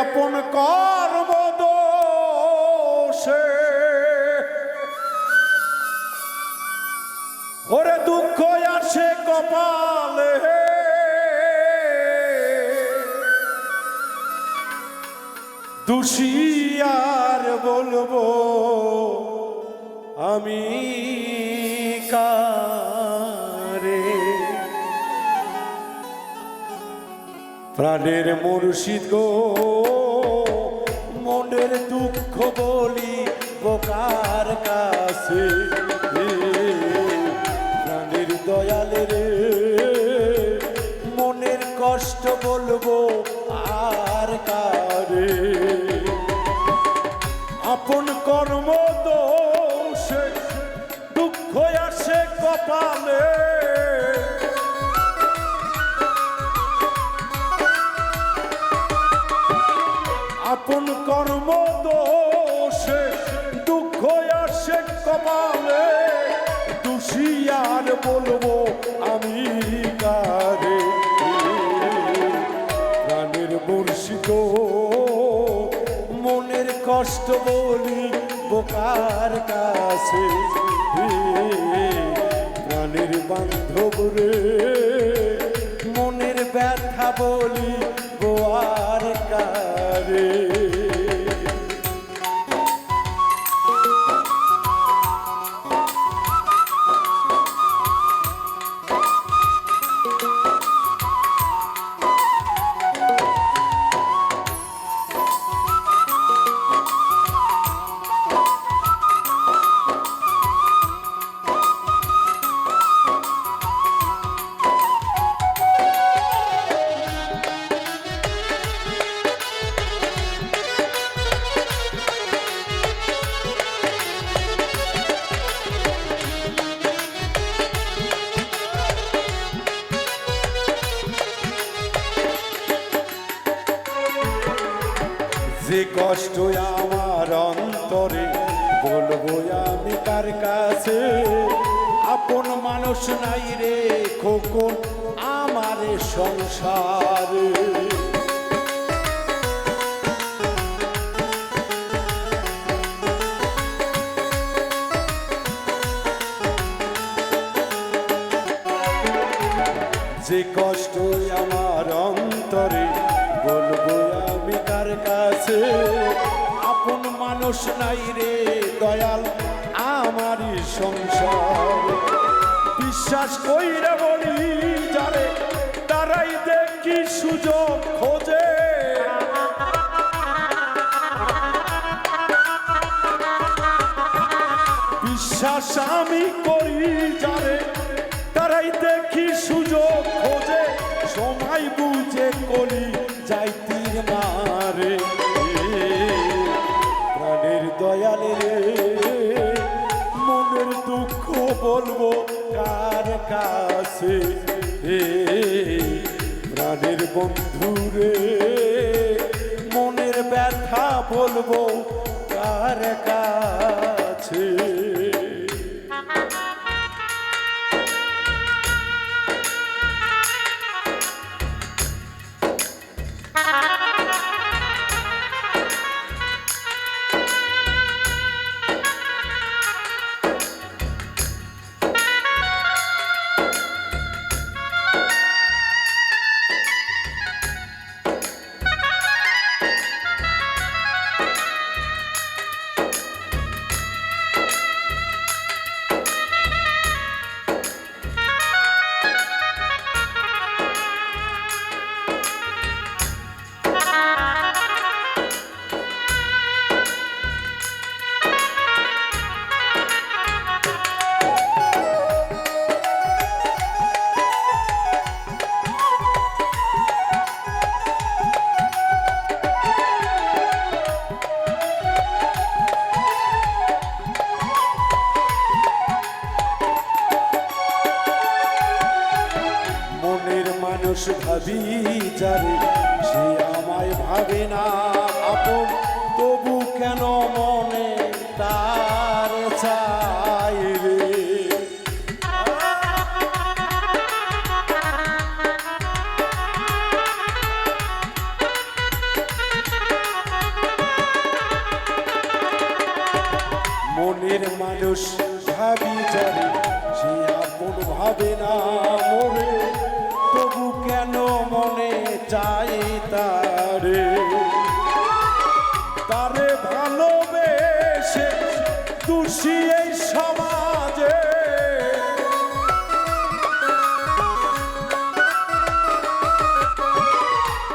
আপন কর্ম ওরে দুঃখ আসে কপালে। দুষিয়ার বলব আমি প্রাণের মুর্শিদ গো, মনের দুঃখ বলি বোকার কাছে। প্রাণের দয়ালে রে, মনের কষ্ট বলব আর কারে। আপন কর্ম দোষে দুঃখ আসে কপালে। দুষিয়ার বলব আমি কারে? প্রাণের মুর্শিদ মনের কষ্ট বলি বোকার কাছে। প্রাণের বান্ধব রে, মনের ব্যথা বলি কষ্ট আমার অন্তরে। বলব আমি কার কাছে? আপন মানুষ নাই রে খোকন আমার সংসারে। যে কষ্ট আমার মানুষ নাই রে দয়াল, আমারই সংসার। বিশ্বাস কইরা বলি, যারে তারাই দেখি সুযোগ খোঁজে। বিশ্বাস আমি করি, যারে তারাই দেখি সুযোগ খোঁজে। সময় বুঝে করি যাই মারে কাছে হে প্রাণের বন্ধু রে। মনের ব্যথা বলব কার কাছে? বিচারে, সে আমায় ভাবে না। আপন, তবু কেন মনে তার চাইবে মনের মানুষ ভাবি যাবে সে আপন ভাবে না। তুষি এই সমাজে।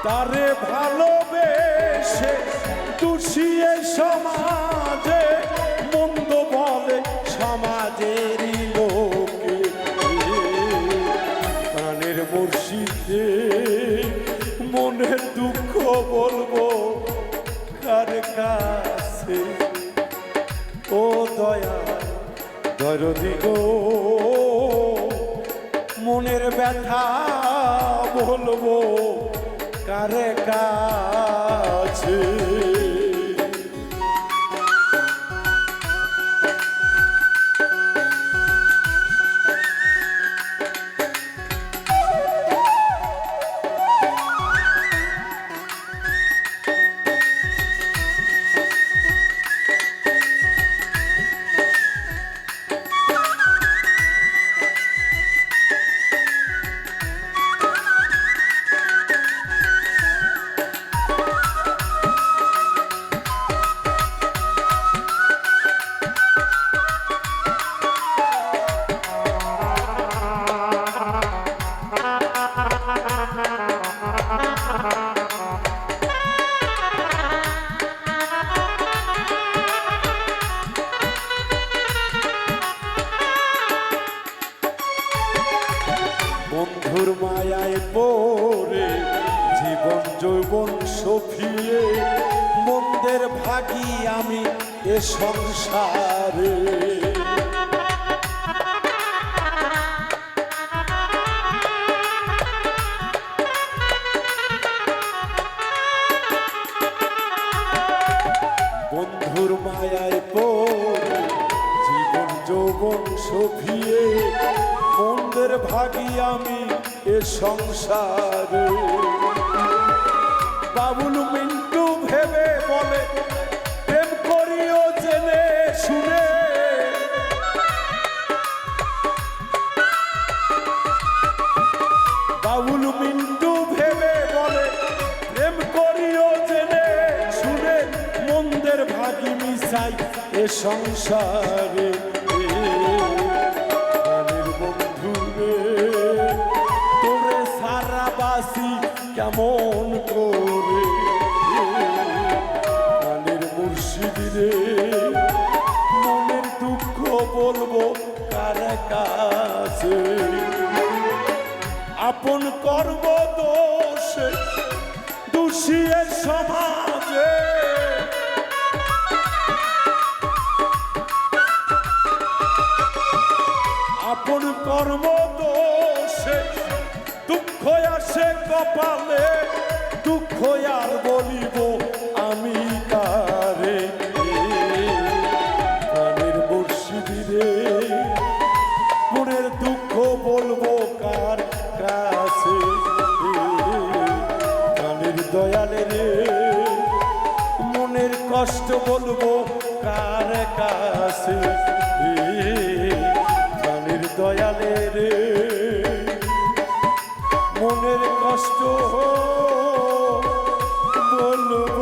তারে ভালোবেসে তুষি এই সমাজে। ব্যথা বলব কারে কাছে? এ সংসারে। বন্ধুর মায়ায় পড়ে জীবন যৌবন সফিয়ে মন্দের ভাগি আমি এ সংসারে। বাবুল মিন্টু ভেবে বলে মিশাই এ সংসারে। সারা বাসি কেমন করে? প্রাণের মুর্শিদ রে মনের দুঃখ বলব কার কাছে? আপন কর্ম দোষে দোষিয়ে সমাজে আপন কর্ম দোষে, দুঃখ আসে কপালে, দুঃখ আর বলিব আমি কারে? প্রাণের মুর্শিদিরে মনের দুঃখ বলব কার কাছে? প্রাণের দয়ালে রে, মনের কষ্ট বলব কার কাছে? শ্রেষ্ঠ বলব।